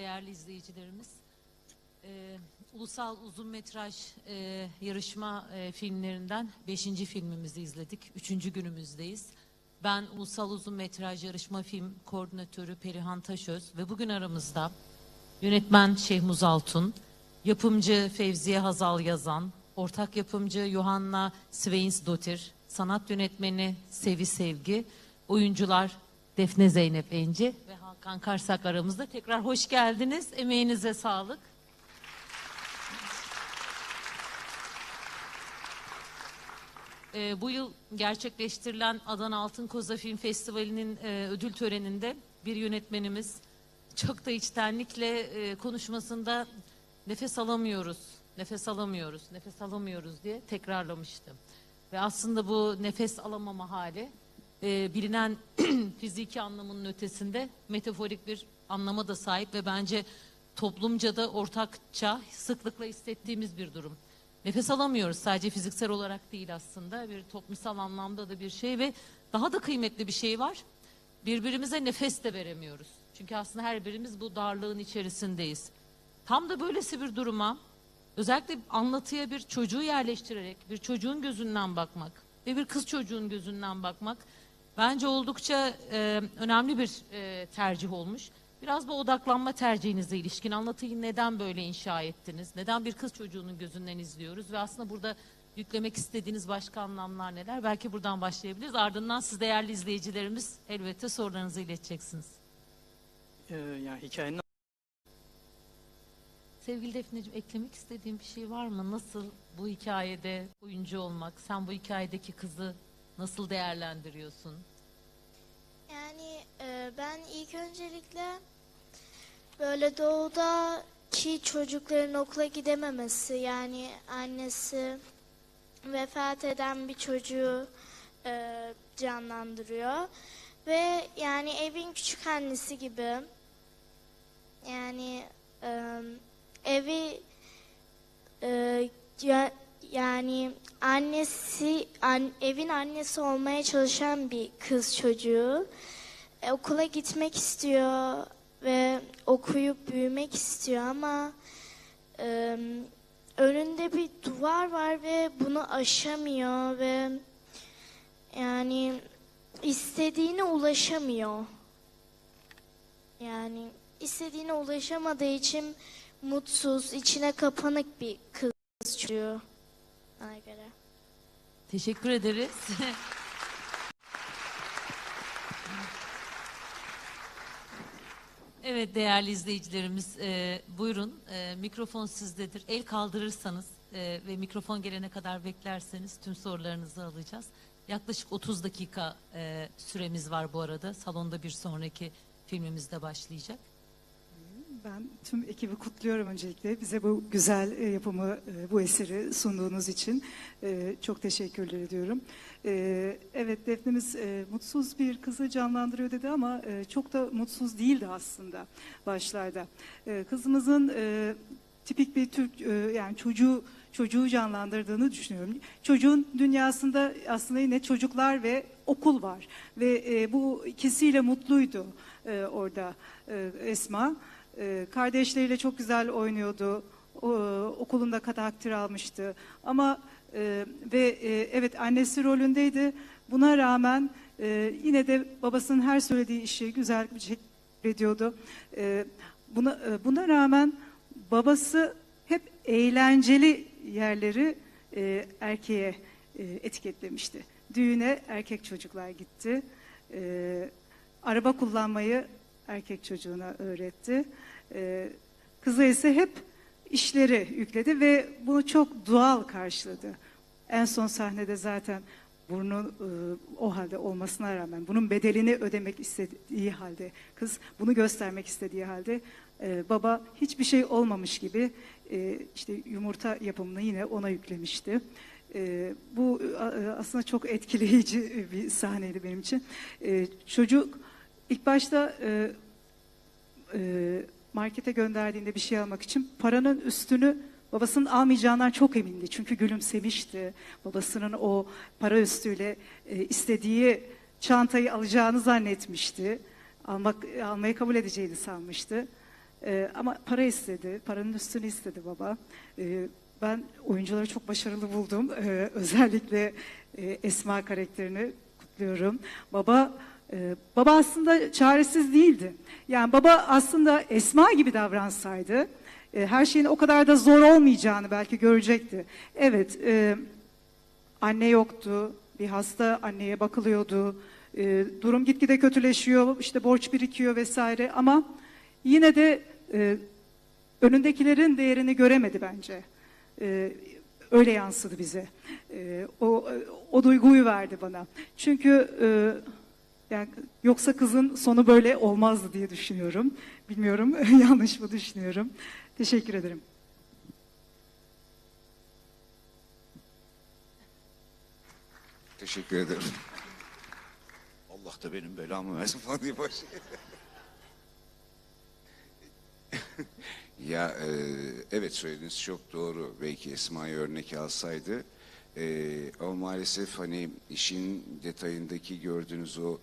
değerli izleyicilerimiz. Ee, ulusal uzun metraj e, yarışma e, filmlerinden 5. filmimizi izledik. 3. günümüzdeyiz. Ben ulusal uzun metraj yarışma film koordinatörü Perihan Taşöz ve bugün aramızda yönetmen Şehmuz Altun, yapımcı Fevziye Hazal Yazan, ortak yapımcı Johanna Sveinsdottir, sanat yönetmeni Sevi Sevgi, oyuncular Defne Zeynep Enci ve Hakan Karsak aramızda. Tekrar hoş geldiniz. Emeğinize sağlık. Ee, bu yıl gerçekleştirilen Adana Altın Koza Film Festivali'nin e, ödül töreninde bir yönetmenimiz çok da içtenlikle e, konuşmasında nefes alamıyoruz, nefes alamıyoruz, nefes alamıyoruz diye tekrarlamıştı. Ve aslında bu nefes alamama hali e, bilinen fiziki anlamının ötesinde metaforik bir anlama da sahip ve bence toplumca da ortakça sıklıkla hissettiğimiz bir durum. Nefes alamıyoruz sadece fiziksel olarak değil aslında bir toplumsal anlamda da bir şey ve daha da kıymetli bir şey var. Birbirimize nefes de veremiyoruz. Çünkü aslında her birimiz bu darlığın içerisindeyiz. Tam da böylesi bir duruma özellikle anlatıya bir çocuğu yerleştirerek bir çocuğun gözünden bakmak ve bir kız çocuğun gözünden bakmak bence oldukça e, önemli bir e, tercih olmuş. Biraz bu odaklanma tercihinize ilişkin anlatıyı neden böyle inşa ettiniz? Neden bir kız çocuğunun gözünden izliyoruz? Ve aslında burada yüklemek istediğiniz başka anlamlar neler? Belki buradan başlayabiliriz. Ardından siz değerli izleyicilerimiz elbette sorularınızı ileteceksiniz. Ee, yani hikayenin Sevgili Defneciğim eklemek istediğin bir şey var mı? Nasıl bu hikayede oyuncu olmak, sen bu hikayedeki kızı nasıl değerlendiriyorsun? Yani e, ben ilk öncelikle böyle doğudaki çocukların okula gidememesi yani annesi vefat eden bir çocuğu e, canlandırıyor. Ve yani evin küçük annesi gibi yani e, evi e, ya- yani annesi an, evin annesi olmaya çalışan bir kız çocuğu E, okula gitmek istiyor ve okuyup büyümek istiyor ama e, önünde bir duvar var ve bunu aşamıyor ve yani istediğine ulaşamıyor. Yani istediğine ulaşamadığı için mutsuz, içine kapanık bir kız çocuğu. Teşekkür ederiz. evet değerli izleyicilerimiz e, buyurun e, mikrofon sizdedir. El kaldırırsanız e, ve mikrofon gelene kadar beklerseniz tüm sorularınızı alacağız. Yaklaşık 30 dakika e, süremiz var bu arada. Salonda bir sonraki filmimiz de başlayacak. Ben tüm ekibi kutluyorum öncelikle. Bize bu güzel e, yapımı, e, bu eseri sunduğunuz için e, çok teşekkürler ediyorum. Evet, Defne'miz mutsuz bir kızı canlandırıyor dedi ama çok da mutsuz değildi aslında başlarda. Kızımızın tipik bir Türk yani çocuğu çocuğu canlandırdığını düşünüyorum. Çocuğun dünyasında aslında yine çocuklar ve okul var ve bu ikisiyle mutluydu orada Esma. E, kardeşleriyle çok güzel oynuyordu. Okulunda takdir almıştı. Ama e, ve e, evet annesi rolündeydi. Buna rağmen e, yine de babasının her söylediği işi güzel bir şekilde ediyordu. Buna buna rağmen babası hep eğlenceli yerleri erkeğe etiketlemişti. Düğüne erkek çocuklar gitti. Araba kullanmayı erkek çocuğuna öğretti. E, kızı ise hep işleri yükledi ve bunu çok doğal karşıladı. En son sahnede zaten burnu e, o halde olmasına rağmen bunun bedelini ödemek istediği halde kız bunu göstermek istediği halde e, baba hiçbir şey olmamış gibi e, işte yumurta yapımını yine ona yüklemişti. E, bu e, aslında çok etkileyici bir sahneydi benim için. E, çocuk ilk başta e, e, markete gönderdiğinde bir şey almak için paranın üstünü babasının almayacağından çok emindi. Çünkü gülümsemişti. Babasının o para üstüyle e, istediği çantayı alacağını zannetmişti. Almak, almayı kabul edeceğini sanmıştı. E, ama para istedi, paranın üstünü istedi baba. E, ben oyuncuları çok başarılı buldum. E, özellikle e, Esma karakterini kutluyorum. Baba e, baba aslında çaresiz değildi. Yani baba aslında Esma gibi davransaydı e, her şeyin o kadar da zor olmayacağını belki görecekti. Evet, e, anne yoktu, bir hasta anneye bakılıyordu. E, durum gitgide kötüleşiyor, işte borç birikiyor vesaire ama yine de e, önündekilerin değerini göremedi bence. E, öyle yansıdı bize. E, o o duyguyu verdi bana. Çünkü e, yani yoksa kızın sonu böyle olmazdı diye düşünüyorum. Bilmiyorum yanlış mı düşünüyorum. Teşekkür ederim. Teşekkür ederim. Allah da benim belamı versin falan diye başlıyor. ya e, evet söylediğiniz çok doğru. Belki Esma'yı örnek alsaydı. E, ama maalesef hani işin detayındaki gördüğünüz o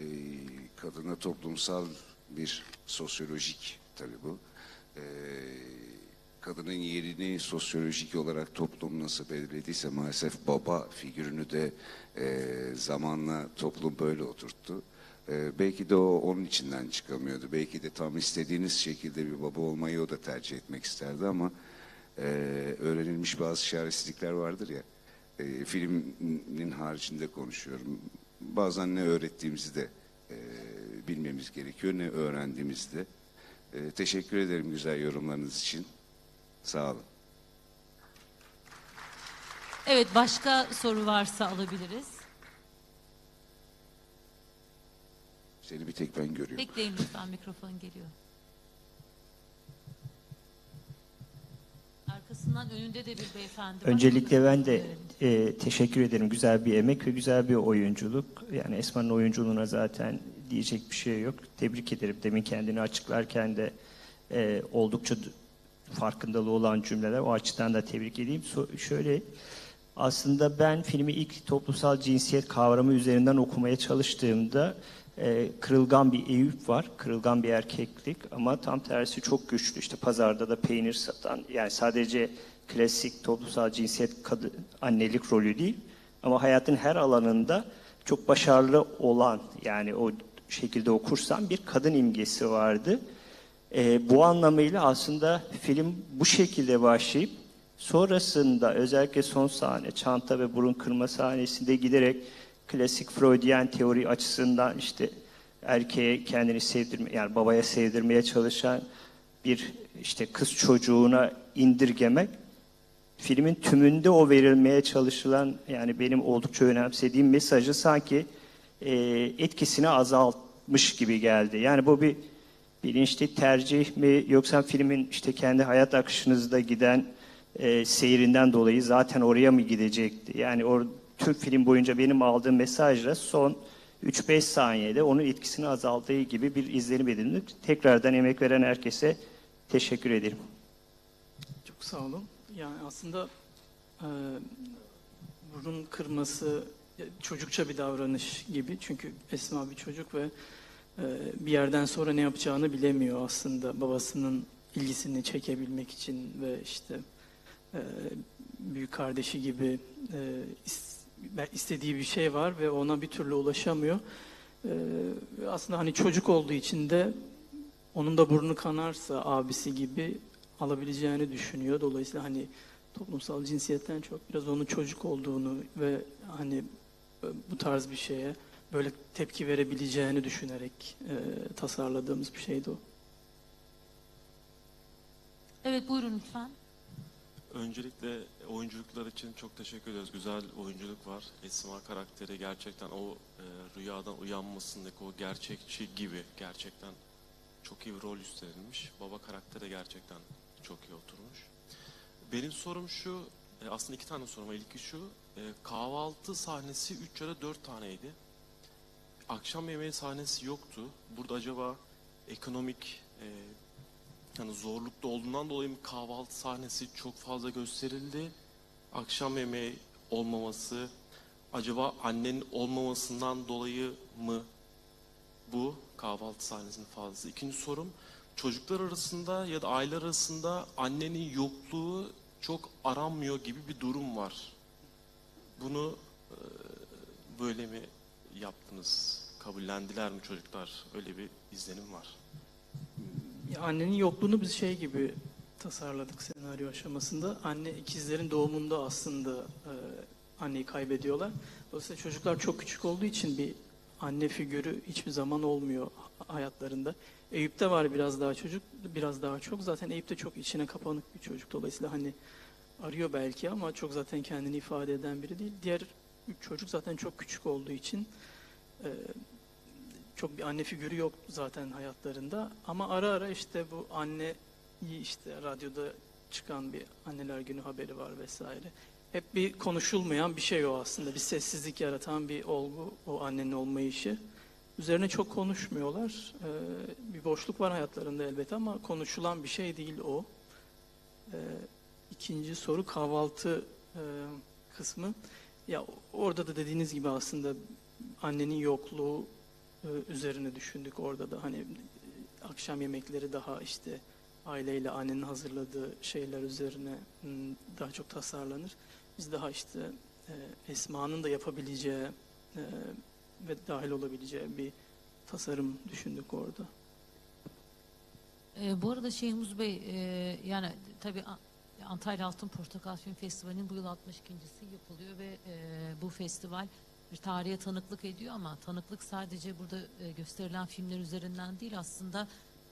e, kadına toplumsal bir sosyolojik tabii bu. E, kadının yerini sosyolojik olarak toplum nasıl belirlediyse maalesef baba figürünü de e, zamanla toplum böyle oturttu. E, belki de o onun içinden çıkamıyordu. Belki de tam istediğiniz şekilde bir baba olmayı o da tercih etmek isterdi ama e, öğrenilmiş bazı çaresizlikler vardır ya. E, filmin haricinde konuşuyorum. Bazen ne öğrettiğimizi de e, bilmemiz gerekiyor, ne öğrendiğimizi de. E, teşekkür ederim güzel yorumlarınız için. Sağ olun. Evet başka soru varsa alabiliriz. Seni bir tek ben görüyorum. Bekleyin lütfen mikrofon geliyor. Arkasından önünde de bir beyefendi. Öncelikle ben de e, teşekkür ederim. Güzel bir emek ve güzel bir oyunculuk. Yani Esma'nın oyunculuğuna zaten diyecek bir şey yok. Tebrik ederim. Demin kendini açıklarken de e, oldukça farkındalığı olan cümleler. O açıdan da tebrik edeyim. So- şöyle aslında ben filmi ilk toplumsal cinsiyet kavramı üzerinden okumaya çalıştığımda e, kırılgan bir Eyüp var, kırılgan bir erkeklik ama tam tersi çok güçlü. İşte pazarda da peynir satan, yani sadece klasik toplumsal cinsiyet kadı, annelik rolü değil ama hayatın her alanında çok başarılı olan, yani o şekilde okursan bir kadın imgesi vardı. E, bu anlamıyla aslında film bu şekilde başlayıp sonrasında özellikle son sahne çanta ve burun kırma sahnesinde giderek klasik Freudian teori açısından işte erkeğe kendini sevdirme yani babaya sevdirmeye çalışan bir işte kız çocuğuna indirgemek filmin tümünde o verilmeye çalışılan yani benim oldukça önemsediğim mesajı sanki e, etkisini azaltmış gibi geldi. Yani bu bir bilinçli tercih mi yoksa filmin işte kendi hayat akışınızda giden e, seyrinden dolayı zaten oraya mı gidecekti? Yani o tüm film boyunca benim aldığım mesajla son 3-5 saniyede onun etkisini azaldığı gibi bir izlenim edindim. Tekrardan emek veren herkese teşekkür ederim. Çok sağ olun. Yani aslında e, burun kırması çocukça bir davranış gibi. Çünkü Esma bir çocuk ve e, bir yerden sonra ne yapacağını bilemiyor aslında. Babasının ilgisini çekebilmek için ve işte e, büyük kardeşi gibi e, istediği bir şey var ve ona bir türlü ulaşamıyor. E, ve aslında hani çocuk olduğu için de onun da burnu kanarsa abisi gibi alabileceğini düşünüyor. Dolayısıyla hani toplumsal cinsiyetten çok biraz onun çocuk olduğunu ve hani e, bu tarz bir şeye böyle tepki verebileceğini düşünerek e, tasarladığımız bir şeydi o. Evet buyurun lütfen. Öncelikle oyunculuklar için çok teşekkür ediyoruz. Güzel oyunculuk var. Esma karakteri gerçekten o e, rüyadan uyanmasındaki o gerçekçi gibi gerçekten çok iyi bir rol üstlenilmiş. Baba karakteri gerçekten çok iyi oturmuş. Benim sorum şu, e, aslında iki tane sorum var. İlki şu, e, kahvaltı sahnesi 3 ya da 4 taneydi. Akşam yemeği sahnesi yoktu. Burada acaba ekonomik e, yani zorlukta olduğundan dolayı kahvaltı sahnesi çok fazla gösterildi. Akşam yemeği olmaması, acaba annenin olmamasından dolayı mı bu kahvaltı sahnesinin fazlası? İkinci sorum, çocuklar arasında ya da aileler arasında annenin yokluğu çok aranmıyor gibi bir durum var. Bunu e, böyle mi yaptınız? Kabullendiler mi çocuklar? Öyle bir izlenim var. Annenin yokluğunu biz şey gibi tasarladık senaryo aşamasında. Anne ikizlerin doğumunda aslında e, anneyi kaybediyorlar. Dolayısıyla çocuklar çok küçük olduğu için bir anne figürü hiçbir zaman olmuyor hayatlarında. Eyüp'te var biraz daha çocuk, biraz daha çok. Zaten Eyüp de çok içine kapanık bir çocuk. Dolayısıyla hani arıyor belki ama çok zaten kendini ifade eden biri değil. Diğer çocuk zaten çok küçük olduğu için e, çok bir anne figürü yok zaten hayatlarında. Ama ara ara işte bu anneyi işte radyoda çıkan bir anneler günü haberi var vesaire. Hep bir konuşulmayan bir şey o aslında. Bir sessizlik yaratan bir olgu o annenin olmayışı. Üzerine çok konuşmuyorlar. Ee, bir boşluk var hayatlarında elbette ama konuşulan bir şey değil o. Ee, ikinci soru kahvaltı e, kısmı. Ya orada da dediğiniz gibi aslında annenin yokluğu üzerine düşündük orada da hani e, akşam yemekleri daha işte aileyle annenin hazırladığı şeyler üzerine m, daha çok tasarlanır. Biz daha işte e, Esma'nın da yapabileceği e, ve dahil olabileceği bir tasarım düşündük orada. Ee, bu arada Şeyhmuz Bey e, yani tabii Antalya Altın Portakal Film Festivali'nin bu yıl 62.si yapılıyor ve e, bu festival bir tarihe tanıklık ediyor ama tanıklık sadece burada e, gösterilen filmler üzerinden değil aslında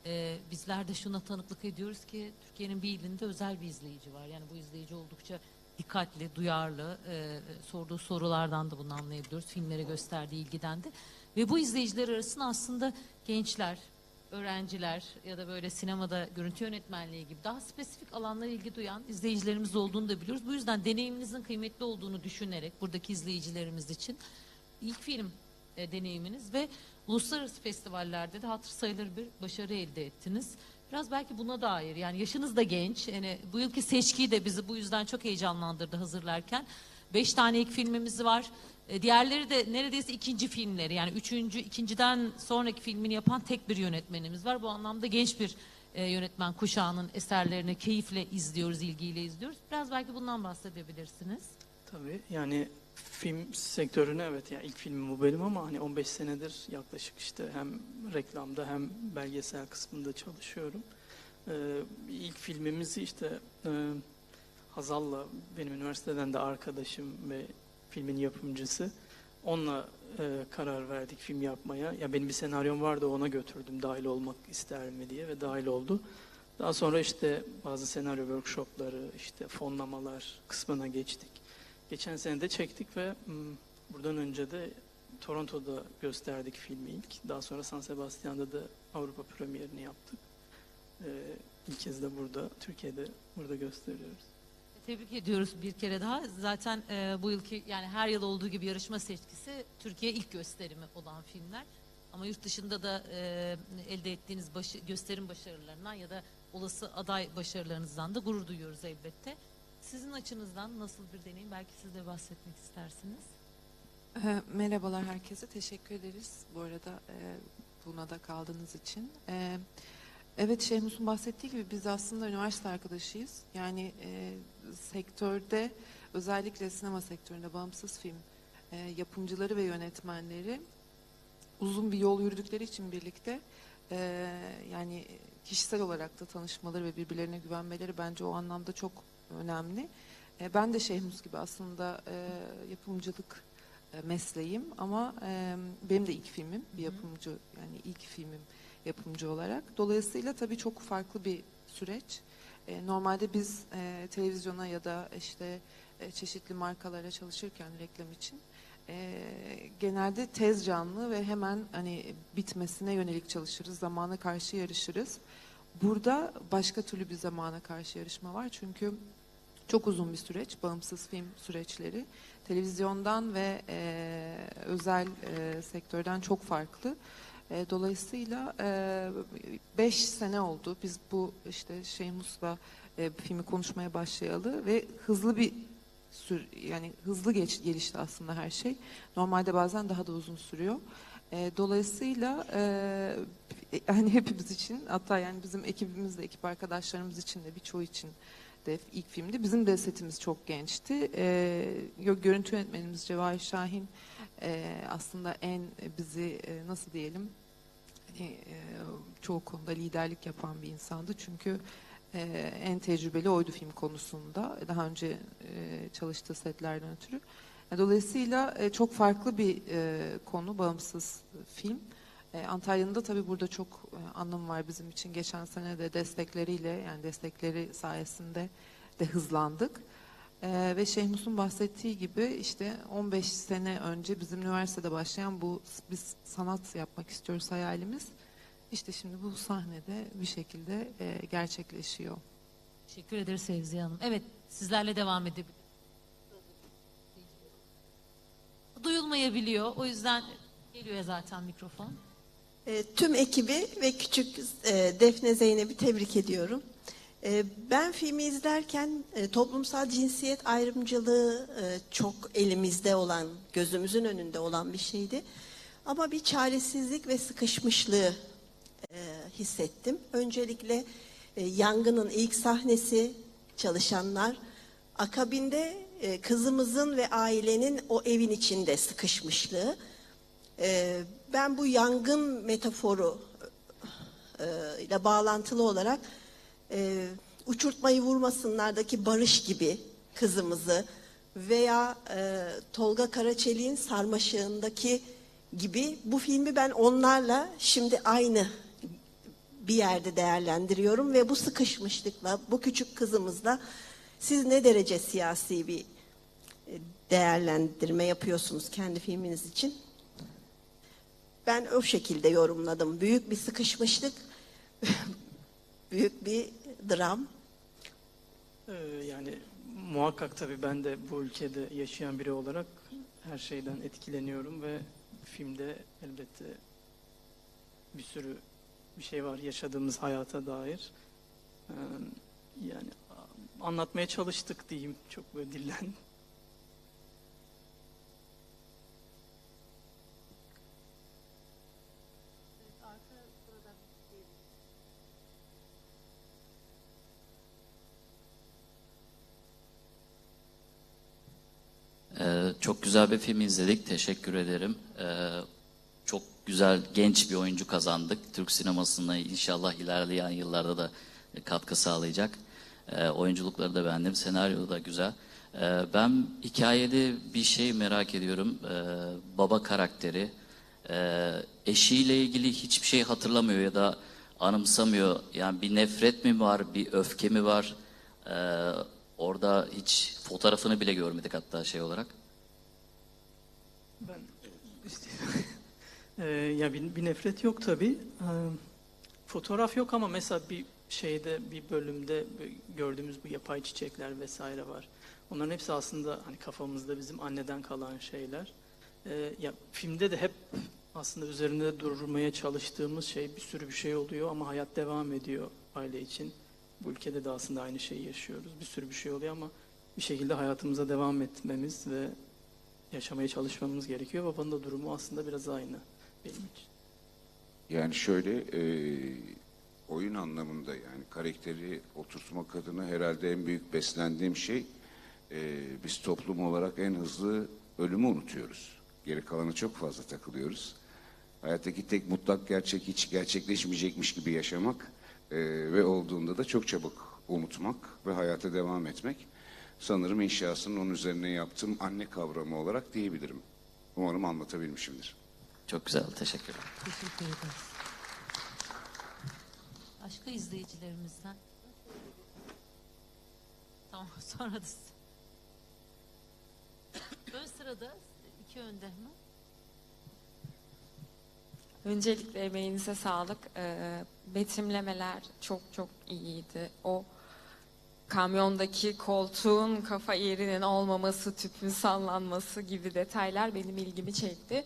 e, bizler de şuna tanıklık ediyoruz ki Türkiye'nin bir ilinde özel bir izleyici var. Yani bu izleyici oldukça dikkatli, duyarlı, e, sorduğu sorulardan da bunu anlayabiliyoruz. Filmlere gösterdiği ilgiden de. Ve bu izleyiciler arasında aslında gençler, öğrenciler ya da böyle sinemada görüntü yönetmenliği gibi daha spesifik alanlara ilgi duyan izleyicilerimiz olduğunu da biliyoruz. Bu yüzden deneyiminizin kıymetli olduğunu düşünerek buradaki izleyicilerimiz için ilk film e, deneyiminiz ve uluslararası festivallerde de hatır sayılır bir başarı elde ettiniz. Biraz belki buna dair yani yaşınız da genç. Yani bu yılki seçki de bizi bu yüzden çok heyecanlandırdı hazırlarken. Beş tane ilk filmimiz var. E, Diğerleri de neredeyse ikinci filmleri yani üçüncü, ikinciden sonraki filmini yapan tek bir yönetmenimiz var. Bu anlamda genç bir e, yönetmen kuşağının eserlerini keyifle izliyoruz, ilgiyle izliyoruz. Biraz belki bundan bahsedebilirsiniz. Tabii yani film sektörüne evet ya ilk filmim bu benim ama hani 15 senedir yaklaşık işte hem reklamda hem belgesel kısmında çalışıyorum. Ee, ilk filmimizi işte e, Hazal'la benim üniversiteden de arkadaşım ve filmin yapımcısı. Onunla e, karar verdik film yapmaya. Ya benim bir senaryom vardı ona götürdüm dahil olmak ister mi diye ve dahil oldu. Daha sonra işte bazı senaryo workshopları, işte fonlamalar kısmına geçtik. Geçen sene de çektik ve mm, buradan önce de Toronto'da gösterdik filmi ilk. Daha sonra San Sebastian'da da Avrupa premierini yaptık. Ee, ilk kez de burada, Türkiye'de burada gösteriyoruz. Tebrik ediyoruz bir kere daha. Zaten e, bu yılki yani her yıl olduğu gibi yarışma seçkisi Türkiye ilk gösterimi olan filmler. Ama yurt dışında da e, elde ettiğiniz başı, gösterim başarılarından ya da olası aday başarılarınızdan da gurur duyuyoruz elbette. Sizin açınızdan nasıl bir deneyim? Belki siz de bahsetmek istersiniz. Ee, Merhabalar herkese. Teşekkür ederiz bu arada e, buna da kaldığınız için. Ee, Evet Şehmus'un bahsettiği gibi biz aslında üniversite arkadaşıyız. Yani e, sektörde özellikle sinema sektöründe bağımsız film e, yapımcıları ve yönetmenleri uzun bir yol yürüdükleri için birlikte e, yani kişisel olarak da tanışmaları ve birbirlerine güvenmeleri bence o anlamda çok önemli. E, ben de Şehmus gibi aslında e, yapımcılık e, mesleğim ama e, benim de ilk filmim bir yapımcı yani ilk filmim yapımcı olarak. Dolayısıyla tabii çok farklı bir süreç. E, normalde biz e, televizyona ya da işte e, çeşitli markalara çalışırken reklam için e, genelde tez canlı ve hemen hani bitmesine yönelik çalışırız. Zamana karşı yarışırız. Burada başka türlü bir zamana karşı yarışma var. Çünkü çok uzun bir süreç, bağımsız film süreçleri. Televizyondan ve e, özel e, sektörden çok farklı. E, dolayısıyla 5 sene oldu biz bu işte Şeymus'la e, filmi konuşmaya başlayalı ve hızlı bir sür yani hızlı geç gelişti aslında her şey. Normalde bazen daha da uzun sürüyor. E, dolayısıyla e, yani hepimiz için hatta yani bizim ekibimizde ekip arkadaşlarımız için de birçoğu için de ilk filmdi. Bizim de setimiz çok gençti. E, görüntü yönetmenimiz Cevahir Şahin e, aslında en bizi e, nasıl diyelim hani, e, çoğu konuda liderlik yapan bir insandı. Çünkü e, en tecrübeli oydu film konusunda. Daha önce e, çalıştığı setlerden ötürü. Dolayısıyla e, çok farklı bir e, konu, bağımsız film. E, Antalya'nın da tabii burada çok e, anlamı var bizim için. Geçen sene de destekleriyle, yani destekleri sayesinde de hızlandık. E, ve Şehmus'un bahsettiği gibi işte 15 sene önce bizim üniversitede başlayan bu biz sanat yapmak istiyoruz hayalimiz. İşte şimdi bu sahnede bir şekilde e, gerçekleşiyor. Teşekkür ederiz Fevziye Hanım. Evet, sizlerle devam edebiliriz. Duyulmayabiliyor. O yüzden geliyor zaten mikrofon. E, tüm ekibi ve küçük e, Defne Zeynep'i tebrik ediyorum. E, ben filmi izlerken e, toplumsal cinsiyet ayrımcılığı e, çok elimizde olan, gözümüzün önünde olan bir şeydi. Ama bir çaresizlik ve sıkışmışlığı e, hissettim. Öncelikle e, yangının ilk sahnesi, çalışanlar, akabinde e, kızımızın ve ailenin o evin içinde sıkışmışlığı. Ee, ben bu yangın metaforu e, ile bağlantılı olarak e, uçurtmayı vurmasınlardaki Barış gibi kızımızı veya e, Tolga Karaçelik'in Sarmaşığı'ndaki gibi bu filmi ben onlarla şimdi aynı bir yerde değerlendiriyorum ve bu sıkışmışlıkla bu küçük kızımızla siz ne derece siyasi bir e, değerlendirme yapıyorsunuz kendi filminiz için? Ben o şekilde yorumladım. Büyük bir sıkışmışlık, büyük bir dram. Ee, yani muhakkak tabii ben de bu ülkede yaşayan biri olarak her şeyden etkileniyorum ve filmde elbette bir sürü bir şey var yaşadığımız hayata dair. Ee, yani anlatmaya çalıştık diyeyim çok böyle dillen. Ee, çok güzel bir film izledik. Teşekkür ederim. Ee, çok güzel genç bir oyuncu kazandık. Türk sinemasına inşallah ilerleyen yıllarda da katkı sağlayacak. Ee, oyunculukları da beğendim. Senaryo da güzel. Ee, ben hikayede bir şey merak ediyorum. Ee, baba karakteri. Ee, eşiyle ilgili hiçbir şey hatırlamıyor ya da anımsamıyor. Yani bir nefret mi var, bir öfke mi var? Ee, orada hiç fotoğrafını bile görmedik hatta şey olarak. Ben Ee, ya bir, bir nefret yok tabii. Ee, fotoğraf yok ama mesela bir şeyde bir bölümde gördüğümüz bu yapay çiçekler vesaire var. Onların hepsi aslında hani kafamızda bizim anneden kalan şeyler. Ee, ya filmde de hep aslında üzerinde durmaya çalıştığımız şey bir sürü bir şey oluyor ama hayat devam ediyor aile için. Bu ülkede de aslında aynı şeyi yaşıyoruz. Bir sürü bir şey oluyor ama bir şekilde hayatımıza devam etmemiz ve yaşamaya çalışmamız gerekiyor. Babanın da durumu aslında biraz aynı benim için. Yani şöyle e, oyun anlamında yani karakteri oturtmak adına herhalde en büyük beslendiğim şey e, biz toplum olarak en hızlı ölümü unutuyoruz. Geri kalanı çok fazla takılıyoruz. Hayattaki tek mutlak gerçek hiç gerçekleşmeyecekmiş gibi yaşamak e, ve olduğunda da çok çabuk unutmak ve hayata devam etmek. Sanırım inşasının onun üzerine yaptığım anne kavramı olarak diyebilirim. Umarım anlatabilmişimdir. Çok güzel, teşekkür ederim. Teşekkür ederiz. Başka izleyicilerimizden. Tamam sonra da. Ön sırada iki önde mi? Öncelikle emeğinize sağlık. Ee, betimlemeler çok çok iyiydi. O kamyondaki koltuğun kafa yerinin olmaması, tüpün sallanması gibi detaylar benim ilgimi çekti.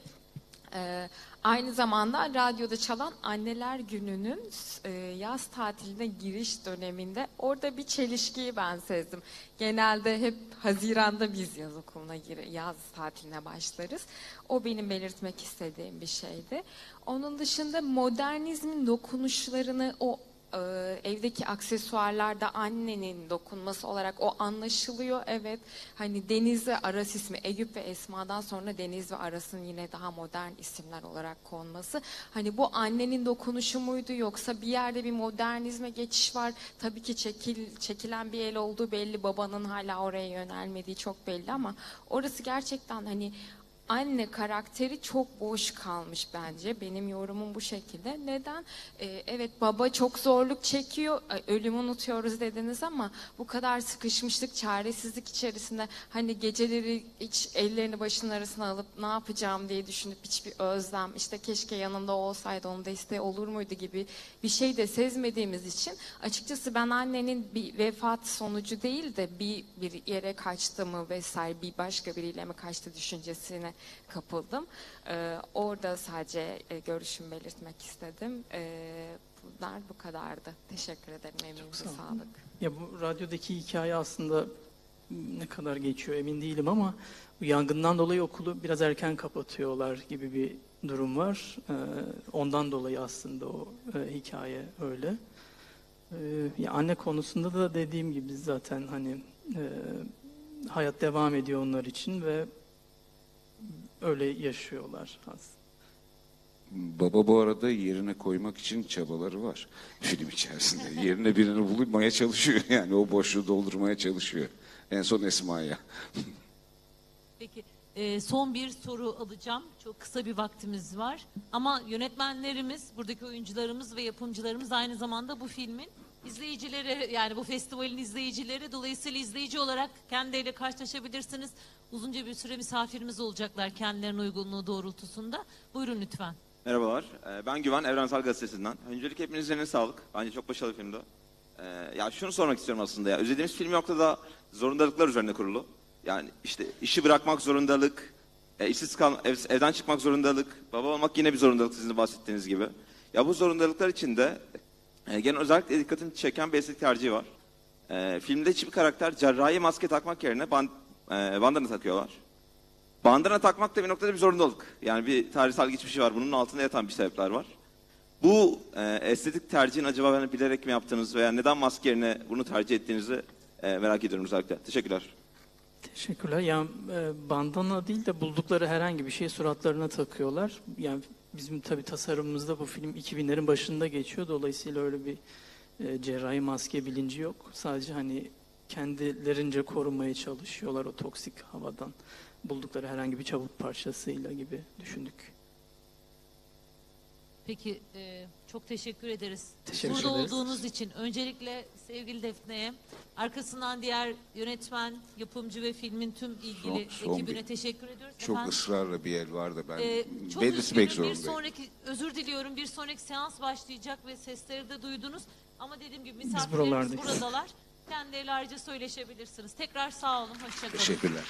Ee, aynı zamanda radyoda çalan Anneler Günü'nün e, yaz tatiline giriş döneminde orada bir çelişkiyi ben sezdim. Genelde hep Haziran'da biz yaz okuluna gir, yaz tatiline başlarız. O benim belirtmek istediğim bir şeydi. Onun dışında modernizmin dokunuşlarını o e, evdeki aksesuarlarda annenin dokunması olarak o anlaşılıyor. Evet hani Deniz ve Aras ismi Eyüp ve Esma'dan sonra Deniz ve Aras'ın yine daha modern isimler olarak konması. Hani bu annenin dokunuşu muydu yoksa bir yerde bir modernizme geçiş var. Tabii ki çekil, çekilen bir el olduğu belli. Babanın hala oraya yönelmediği çok belli ama orası gerçekten hani anne karakteri çok boş kalmış bence. Benim yorumum bu şekilde. Neden? Ee, evet baba çok zorluk çekiyor. Ölümü unutuyoruz dediniz ama bu kadar sıkışmışlık, çaresizlik içerisinde hani geceleri hiç ellerini başının arasına alıp ne yapacağım diye düşünüp hiçbir özlem, işte keşke yanında olsaydı onun desteği olur muydu gibi bir şey de sezmediğimiz için açıkçası ben annenin bir vefat sonucu değil de bir, bir yere kaçtı mı vesaire bir başka biriyle mi kaçtı düşüncesine kapıldım. Ee, orada sadece e, görüşümü belirtmek istedim. Ee, bunlar bu kadardı. Teşekkür ederim. Emeğinize sağ olun. sağlık. Ya bu radyodaki hikaye aslında ne kadar geçiyor emin değilim ama bu yangından dolayı okulu biraz erken kapatıyorlar gibi bir durum var. Ee, ondan dolayı aslında o e, hikaye öyle. Ya anne konusunda da dediğim gibi zaten hani e, hayat devam ediyor onlar için ve öyle yaşıyorlar aslında. Baba bu arada yerine koymak için çabaları var film içerisinde. yerine birini bulmaya çalışıyor yani o boşluğu doldurmaya çalışıyor. En son Esma'ya. Peki e, son bir soru alacağım. Çok kısa bir vaktimiz var. Ama yönetmenlerimiz, buradaki oyuncularımız ve yapımcılarımız aynı zamanda bu filmin izleyicileri yani bu festivalin izleyicileri. Dolayısıyla izleyici olarak kendileriyle karşılaşabilirsiniz. Uzunca bir süre misafirimiz olacaklar kendilerinin uygunluğu doğrultusunda. Buyurun lütfen. Merhabalar. Ee, Ben Güven, Evrensel Gazetesi'nden. Öncelikle hepinizin sağlık. Bence çok başarılı filmdi. Ee, Ya şunu sormak istiyorum aslında ya. İzlediğimiz film noktada zorundalıklar üzerine kurulu. Yani işte işi bırakmak zorundalık, e, işsiz kal ev- evden çıkmak zorundalık, baba olmak yine bir zorundalık sizin de bahsettiğiniz gibi. Ya bu zorundalıklar içinde e, gene özellikle dikkatimi çeken bir estetik tercihi var. E, filmde hiçbir karakter cerrahi maske takmak yerine band, e, bandana takıyorlar. Bandana takmak da bir noktada bir zorundalık. Yani bir tarihsel geçmişi var. Bunun altında yatan bir sebepler var. Bu e, estetik tercihin acaba yani bilerek mi yaptınız veya neden maske yerine bunu tercih ettiğinizi e, merak ediyorum özellikle. Teşekkürler. Teşekkürler. Yani e, bandana değil de buldukları herhangi bir şeyi suratlarına takıyorlar. Yani bizim tabii tasarımımızda bu film 2000'lerin başında geçiyor. Dolayısıyla öyle bir e, cerrahi maske bilinci yok. Sadece hani kendilerince korumaya çalışıyorlar o toksik havadan. Buldukları herhangi bir çabuk parçasıyla gibi düşündük. Peki e, çok teşekkür ederiz. Teşekkür Burada ederiz. olduğunuz için öncelikle sevgili Defne'ye, arkasından diğer yönetmen, yapımcı ve filmin tüm ilgili Son- son ekibine bir- teşekkür ediyoruz. Çok Efendim, ısrarla bir el var da ben e, çok belirtmek üzgünüm bir zorundayım. sonraki, özür diliyorum bir sonraki seans başlayacak ve sesleri de duydunuz. Ama dediğim gibi misafirlerimiz buradalar. Kendileriyle ayrıca söyleşebilirsiniz. Tekrar sağ olun, hoşça kalın. Teşekkürler.